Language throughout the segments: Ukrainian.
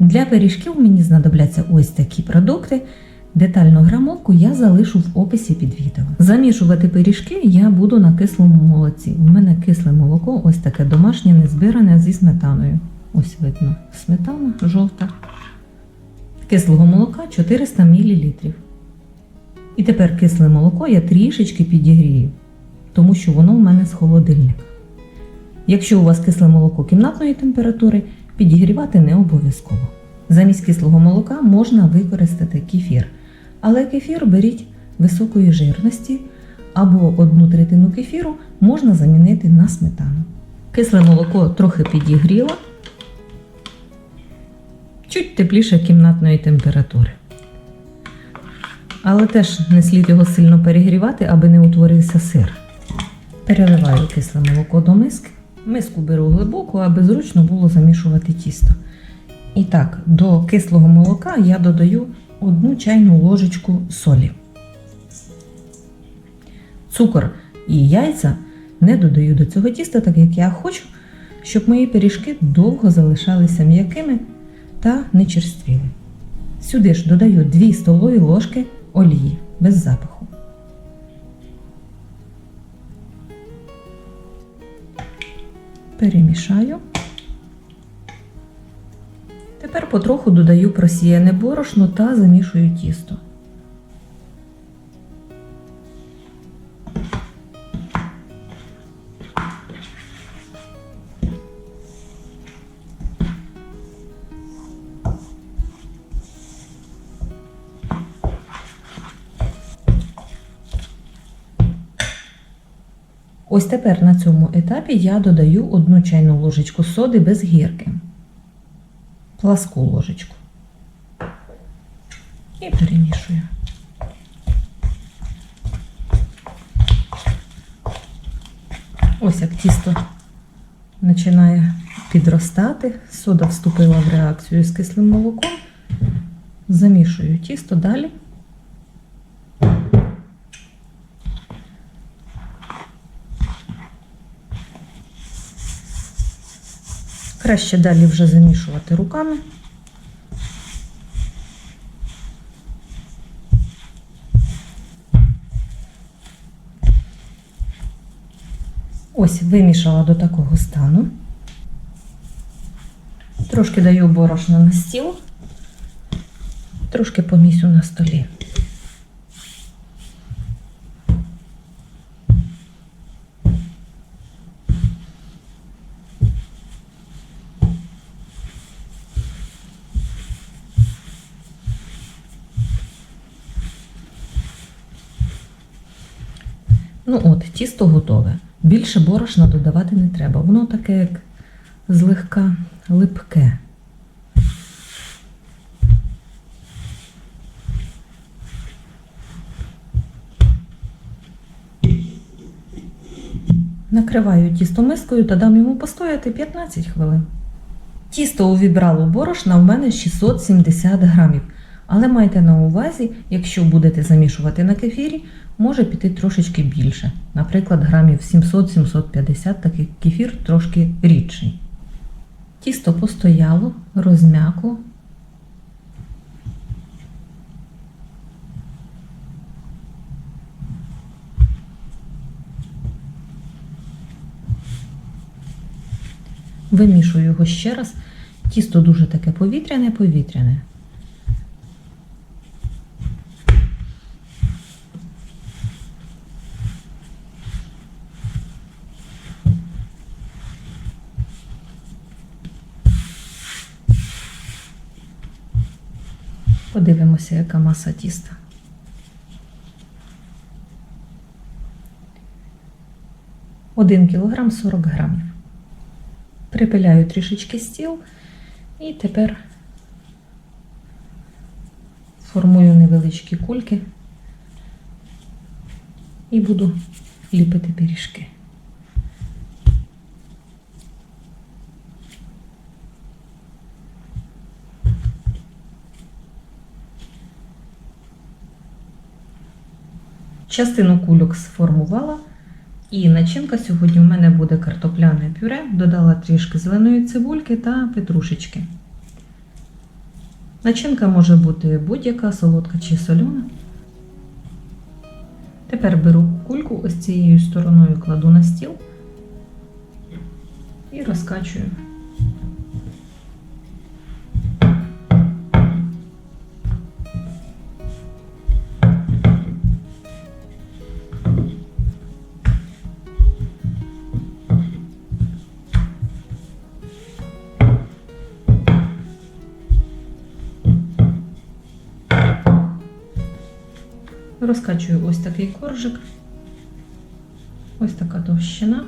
Для пиріжків мені знадобляться ось такі продукти. Детальну грамовку я залишу в описі під відео. Замішувати пиріжки я буду на кислому молоці. У мене кисле молоко, ось таке домашнє, незбиране зі сметаною. Ось видно, сметана жовта. Кислого молока 400 мл. І тепер кисле молоко я трішечки підігрію, тому що воно в мене з холодильника. Якщо у вас кисле молоко кімнатної температури, підігрівати не обов'язково. Замість кислого молока можна використати кефір, але кефір беріть високої жирності або одну третину кефіру можна замінити на сметану. Кисле молоко трохи підігріло, чуть тепліше кімнатної температури. Але теж не слід його сильно перегрівати, аби не утворився сир. Переливаю кисле молоко до миски. Миску беру глибоку, аби зручно було замішувати тісто. І так, до кислого молока я додаю одну чайну ложечку солі. Цукор і яйця не додаю до цього тіста, так як я хочу, щоб мої пиріжки довго залишалися м'якими та не черствіли. Сюди ж додаю 2 столові ложки олії без запаху. Перемішаю. Тепер потроху додаю просіяне борошно та замішую тісто. Ось тепер на цьому етапі я додаю одну чайну ложечку соди без гірки пласку ложечку. І перемішую. Ось як тісто починає підростати, сода вступила в реакцію з кислим молоком. Замішую тісто далі. Краще далі вже замішувати руками. Ось вимішала до такого стану. Трошки даю борошна на стіл, трошки помісю на столі. Ну от, тісто готове. Більше борошна додавати не треба. Воно таке, як злегка липке. Накриваю тісто мискою та дам йому постояти 15 хвилин. Тісто увібрало борошна в мене 670 грамів. Але майте на увазі, якщо будете замішувати на кефірі, може піти трошечки більше. Наприклад, грамів 700-750, так як кефір трошки рідший. Тісто постояло, розм'якло. Вимішую його ще раз. Тісто дуже таке повітряне-повітряне. Подивимося, яка маса тіста. Один кілограм 40 грамів. Припиляю трішечки стіл і тепер формую невеличкі кульки і буду ліпити пиріжки. Частину кульок сформувала. І начинка сьогодні в мене буде картопляне пюре, додала трішки зеленої цибульки та петрушечки. Начинка може бути будь-яка, солодка чи солена. Тепер беру кульку ось цією стороною кладу на стіл і розкачую. Розкачую ось такий коржик, ось така товщина.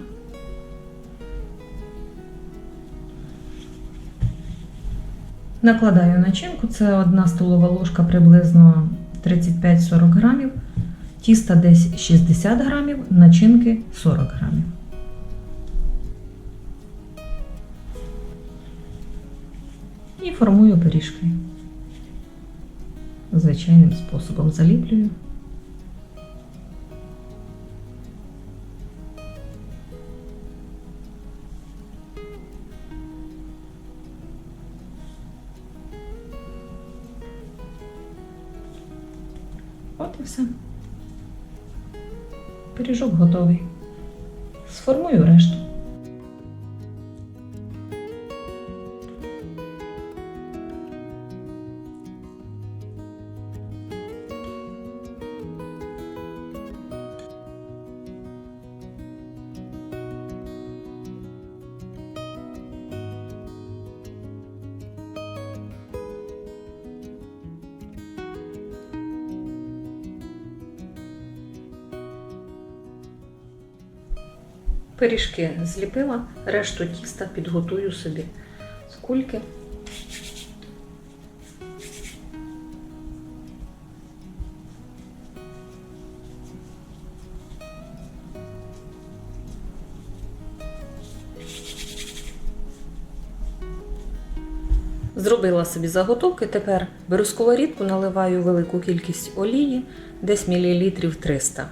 Накладаю начинку, це одна столова ложка приблизно 35-40 грамів, тіста десь 60 грамів, начинки 40 грамів. І формую пиріжки. Звичайним способом заліплюю. От і все. Пиріжок готовий. Сформую решту. Пиріжки зліпила, решту тіста підготую собі з кульки. Зробила собі заготовки, тепер беру сковорідку, наливаю велику кількість олії, десь мілілітрів 300,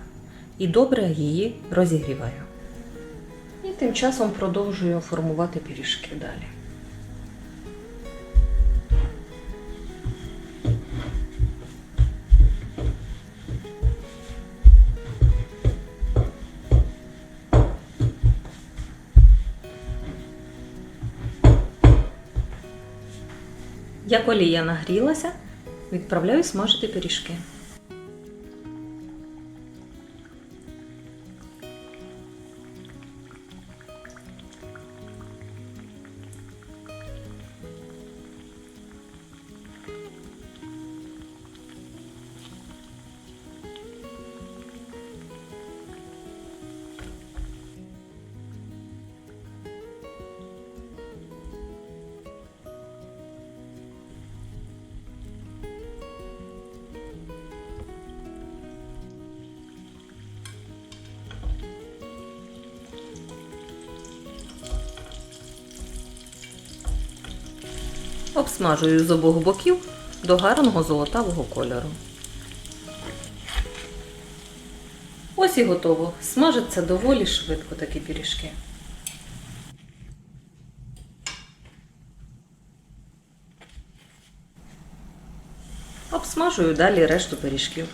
і добре її розігріваю. Тим часом продовжую формувати пиріжки далі. Як олія нагрілася, відправляю смажити пиріжки. Обсмажую з обох боків до гарного золотавого кольору. Ось і готово. Смажаться доволі швидко такі пиріжки. Обсмажую далі решту пиріжків.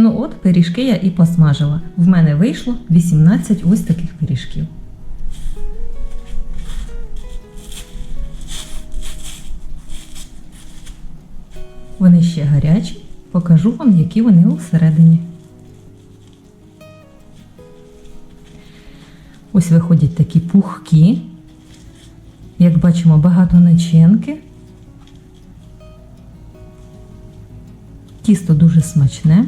Ну от пиріжки я і посмажила. В мене вийшло 18 ось таких пиріжків. Вони ще гарячі. Покажу вам, які вони усередині. Ось виходять такі пухкі. Як бачимо, багато начинки. Тісто дуже смачне.